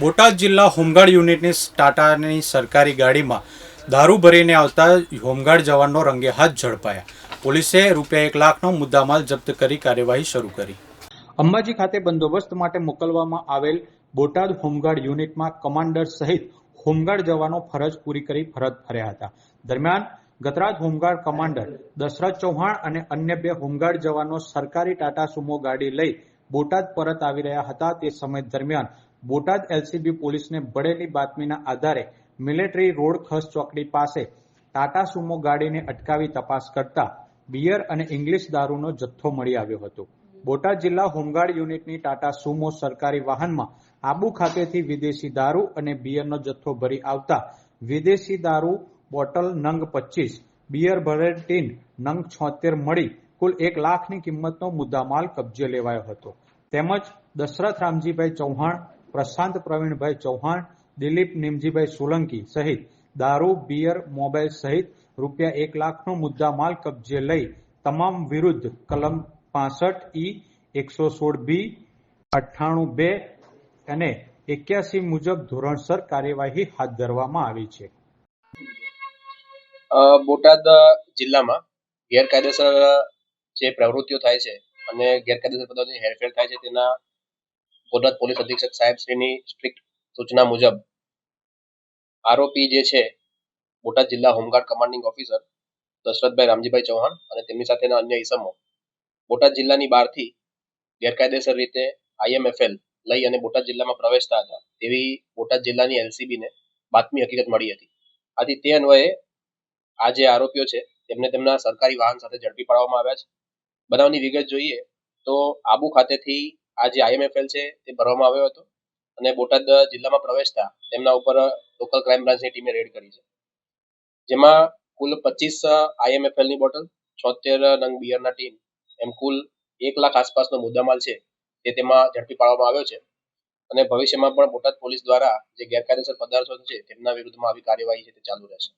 બોટાદ જિલ્લા હોમગાર્ડ યુનિટની ટાટાની સરકારી ગાડીમાં દારૂ ભરીને આવતા હોમગાર્ડ જવાનો રંગે હાથ ઝડપાયા. પોલીસે રૂપિયા એક લાખનો મુદ્દામાલ જપ્ત કરી કાર્યવાહી શરૂ કરી. અંબાજી ખાતે બંદોબસ્ત માટે મોકલવામાં આવેલ બોટાદ હોમગાર્ડ યુનિટમાં કમાન્ડર સહિત હોમગાર્ડ જવાનો ફરજ પૂરી કરી ફરજ ફર્યા હતા. દરમિયાન ગતરાજ home guard commander Dashrath Chauhan અને અન્ય બે હોમગાર્ડ જવાનો સરકારી ટાટા સુમો ગાડી લઈ બોટાદ પરત આવી રહ્યા હતા તે સમય દરમિયાન બોટાદ એલસીબી પોલીસને મળેલી બાતમીના આધારે મિલિટરી રોડ ખસ ચોકડી પાસે ટાટા સુમો ગાડીને અટકાવી તપાસ કરતા બિયર અને ઇંગ્લિશ દારૂનો જથ્થો મળી આવ્યો હતો. બોટાદ જિલ્લા હોમગાર્ડ યુનિટની ટાટા સુમો સરકારી વાહનમાં આબુ ખાતેથી વિદેશી દારૂ અને બિયરનો જથ્થો ભરી આવતા વિદેશી દારૂ બોટલ નંગ પચીસ બિયર ભરેલ ટીન નંગ છોતેર મળી કુલ એક લાખની કિંમતનો મુદ્દામાલ કબજે લેવાયો હતો. તેમજ દશરથ રામજીભાઈ ચૌહાણ પ્રશાંત પ્રવીણભાઈ ચૌહાણ, દિલીપ નિમજીભાઈ સોલંકી સહિત દારૂ, બિયર, મોબાઈલ સહિત રૂપિયા એક લાખનો મુદ્દામાલ કબજે લઈ તમામ વિરુદ્ધ કલમ પાસઠ ઈ એકસો સોળ બી અઠ્ઠાણું બે અને એક્યાસી મુજબ ધોરણસર કાર્યવાહી હાથ ધરવામાં આવી છે. બોટાદ જિલ્લામાં ગેરકાયદેસર જે પ્રવૃત્તિઓ થાય છે અને ગેરકાયદેસર પદાર્થોની હેરફેર થાય છે તેના બોટાદ પોલીસ અધિક્ષક સાહેબ શ્રીની સ્ટ્રિક્ટ સૂચના મુજબ આરોપી જે છે, બોટાદ જિલ્લા home guard commanding officer Dashrathbhai Ramjibhai Chauhan અને તેમની સાથેના અન્ય ઇસમો બોટાદ જિલ્લાની બહારથી ગેરકાયદેસર રીતે આઈએમએફએલ લઈ અને બોટાદ જિલ્લામાં પ્રવેશતા હતા તેવી બોટાદ જિલ્લાની એલસીબીને બાતમી હકીકત મળી હતી. આથી તે અન્વયે આ જે આરોપીઓ છે, તેમને તેમના સરકારી વાહન સાથે ઝડપી પાડવામાં આવ્યા છે. બનાવની વિગત જોઈએ તો આબુ ખાતેથી આ જે આઈએમએફએલ છે, તે ભરવામાં આવ્યો હતો અને બોટાદ જિલ્લામાં પ્રવેશતા તેમના ઉપર લોકલ ક્રાઇમ બ્રાન્ચની ટીમે રેડ કરી છે. જેમાં કુલ પચીસ આઈએમએફએલની બોટલ, છોતેર નંગ બિયરના ટીમ એમ કુલ એક લાખ આસપાસનો મુદ્દામાલ છે, તે તેમાં ઝડપી પાડવામાં આવ્યો છે. અને ભવિષ્યમાં પણ બોટાદ પોલીસ દ્વારા જે ગેરકાયદેસર પદાર્થો છે, તેમના વિરુદ્ધમાં આવી કાર્યવાહી છે, તે ચાલુ રહેશે.